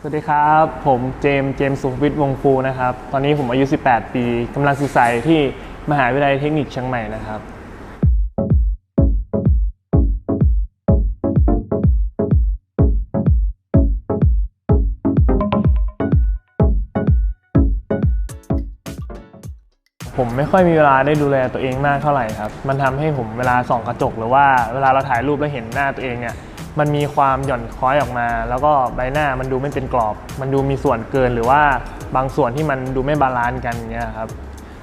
สวัสดีครับ ผมเจมส์เจมสุขวิทย์วงศ์ฟูนะครับ ตอนนี้ผมอายุ 18 ปีกำลังศึกษาที่มหาวิทยาลัยเทคนิคเชียงใหม่นะครับ ผมไม่ค่อยมีเวลาได้ดูแลตัวเองมากเท่าไหร่ครับ มันทำให้ผมเวลาส่องกระจกหรือว่าเวลาเราถ่ายรูปแล้วเห็นหน้าตัวเองเนี่ย มันมีความหย่อนคล้อยออกมา แล้วก็ใบหน้ามันดูไม่เป็นกรอบ มันดูมีส่วนเกินหรือว่าบางส่วนที่มันดูไม่บาลานซ์กันเงี้ยครับ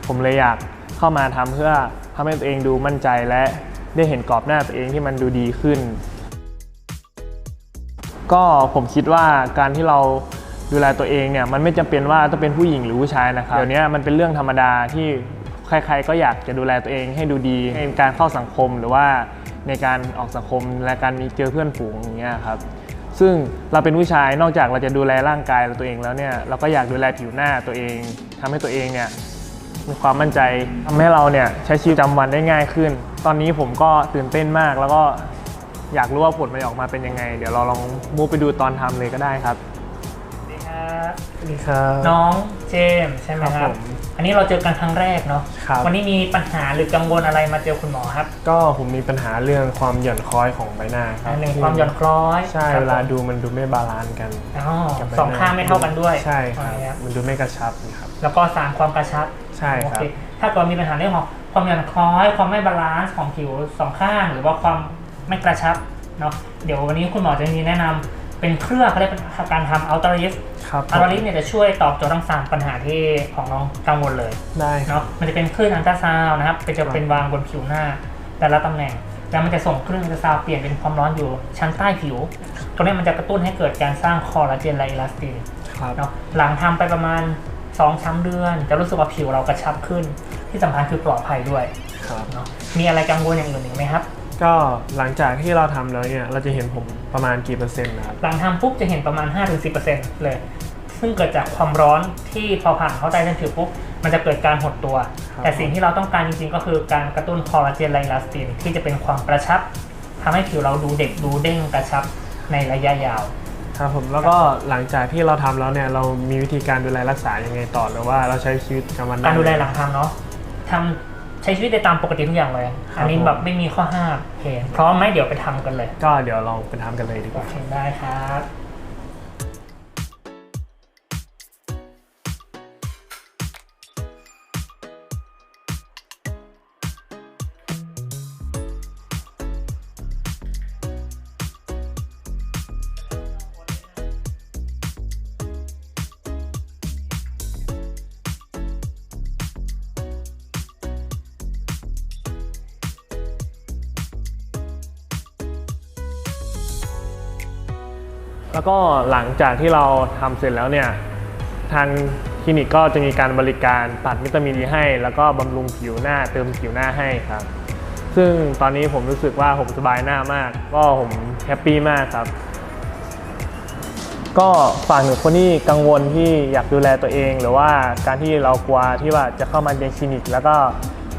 ผมเลยอยากเข้ามาทำเพื่อทำให้ตัวเองดูมั่นใจและได้เห็นกรอบหน้าตัวเองที่มันดูดีขึ้น ก็ผมคิดว่าการที่เราดูแลตัวเองเนี่ยมันไม่จำเป็นว่าต้องเป็นผู้หญิงหรือผู้ชายนะครับเดี๋ยวนี้มันเป็นเรื่องธรรมดาที่ใครๆ ก็อยากจะดูแลตัวเองให้ดูดีในการเข้าสังคมหรือว่า ในการออกสังคมและการมีเจอเพื่อนฝูงอย่างเงี้ยครับซึ่งเราเป็นผู้ชายนอกจากเราจะดูแลร่างกายเราตัวเองแล้วเนี่ยเราก็อยากดูแลผิวหน้าตัวเองทำให้ตัวเองเนี่ยมีความมั่นใจทำให้เราเนี่ยใช้ชีวิตประจำวันได้ง่ายขึ้น ตอนนี้ผมก็ตื่นเต้นมากแล้วก็อยากรู้ว่าผลมันออกมาเป็นยังไง เดี๋ยวเราลองมูไปดูตอนทำเลยก็ได้ครับ ครับสวัสดีครับ น้องเจมส์ใช่ไหมคครัรับบ ผมอันนี้เราเจอกันครั้งแรกเนาะ ครับ วันนี้มีปัญหาหรือกังวลอะไรมาเจอคุณหมอครับก็ผมมีปัญหาเรื่องความหย่อนคล้อยของใบหน้าครับหนึ่งความหย่อนคล้อยใช่ครับเวลาผมดูมันดูไม่บาลานซ์กันอ๋อกับใบหน้สองข้างไม่เท่ากันด้วยใช่ครับอ๋อมันดูไม่กระชับนะครับ แล้วก็สามความกระชับใช่ครับโอเคถ้าเกิดมีปัญหาเรื่องของความหย่อนคล้อย ความไม่บาลานซ์ของผิวสองข้าง หรือว่าความไม่กระชับเนาะ เดี๋ยววันนี้คุณหมอจะมีแนะนำ เป็นเครื่องเขาเรียกเป็นการทำอัลตราลิฟครับอัลตราลิฟเนี่ยจะช่วยตอบโจทย์ทั้งสามปัญหาที่ของน้องกังวลเลยได้ครับเนาะมันจะเป็นคลื่นอัลตราซาวน์นะครับเป็นจะเป็นวางบนผิวหน้า แต่ละตำแหน่งแล้วมันจะส่งคลื่นอัลตราซาวน์เปลี่ยนเป็นความร้อนอยู่ชั้นใต้ผิวตรงนี้มันจะกระตุ้นให้เกิดการสร้างคอลลาเจนและอิลาสตินครับเนาะหลังทำไปประมาณ2อสเดือน จะรู้สึกว่าผิวเรากระชับขึ้น ที่สำคัญคือปลอดภัยด้วยครับเนาะมีอะไรกังวลอย่างอื่นอีกไหมครับ ก็หลังจากที่เราทำแล้วเนี่ยเราจะเห็นผมประมาณกี่เปอร์เซ็นต์นะครับ หลังทำปุ๊บจะเห็นประมาณ 5-10%เลย ซึ่งเกิดจากความร้อนที่พอผ่านเข้าใต้เส้นผิวปุ๊บ มันจะเกิดการหดตัว ครับ แต่สิ่งที่เราต้องการจริงๆ ก็คือการกระตุ้นคอลลาเจนและอิลาสตินที่จะเป็นความกระชับทำให้ผิวเราดูเด็กดูเด้งกระชับในระยะยาว ครับผมแล้วก็หลังจากที่เราทำแล้วเนี่ยเรามีวิธีการดูแลรักษายังไงต่อหรือว่าเราใช้ชีวิตประจำวันการดูแลไหลังทำเนาะทำ ใช้ชีวิตได้ตามปกติทุกอย่างเลยครับอันนี้แบบผมไม่มีข้อห้ามโอเคพร้อมไหมเดี๋ยวไปทำกันเลย ก็เดี๋ยวลองไปทำกันเลยดีกโอว่าเคได้ครับ แล้วก็หลังจากที่เราทำเสร็จแล้วเนี่ยทางคลินิกก็จะมีการบริการตัดวิตามินดีให้ แล้วก็บำรุงผิวหน้าเติมผิวหน้าให้ครับ ซึ่งตอนนี้ผมรู้สึกว่าผมสบายหน้ามาก ก็ผมแฮปปี้มากครับ ก็ฝากถึงคนที่กังวลที่อยากดูแลตัวเอง หรือว่าการที่เรากลัวที่ว่าจะเข้ามาในคลินิก แล้วก็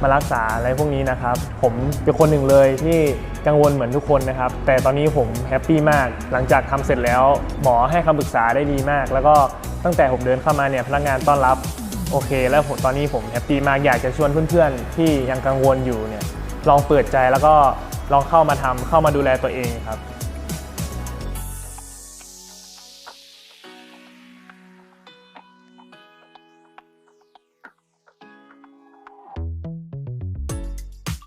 มารักษาอะไรพวกนี้นะครับ ผมเป็นคนหนึ่งเลยที่กังวลเหมือนทุกคนนะครับ แต่ตอนนี้ผมแฮปปี้มาก หลังจากทำเสร็จแล้ว หมอให้คำปรึกษาได้ดีมาก แล้วก็ตั้งแต่ผมเดินเข้ามาเนี่ยพนักงานต้อนรับโอเค แล้วผมตอนนี้ผมแฮปปี้มากอยากจะชวนเพื่อนๆ ที่ยังกังวลอยู่เนี่ยลองเปิดใจแล้วก็ลองเข้ามาทำเข้ามาดูแลตัวเองครับ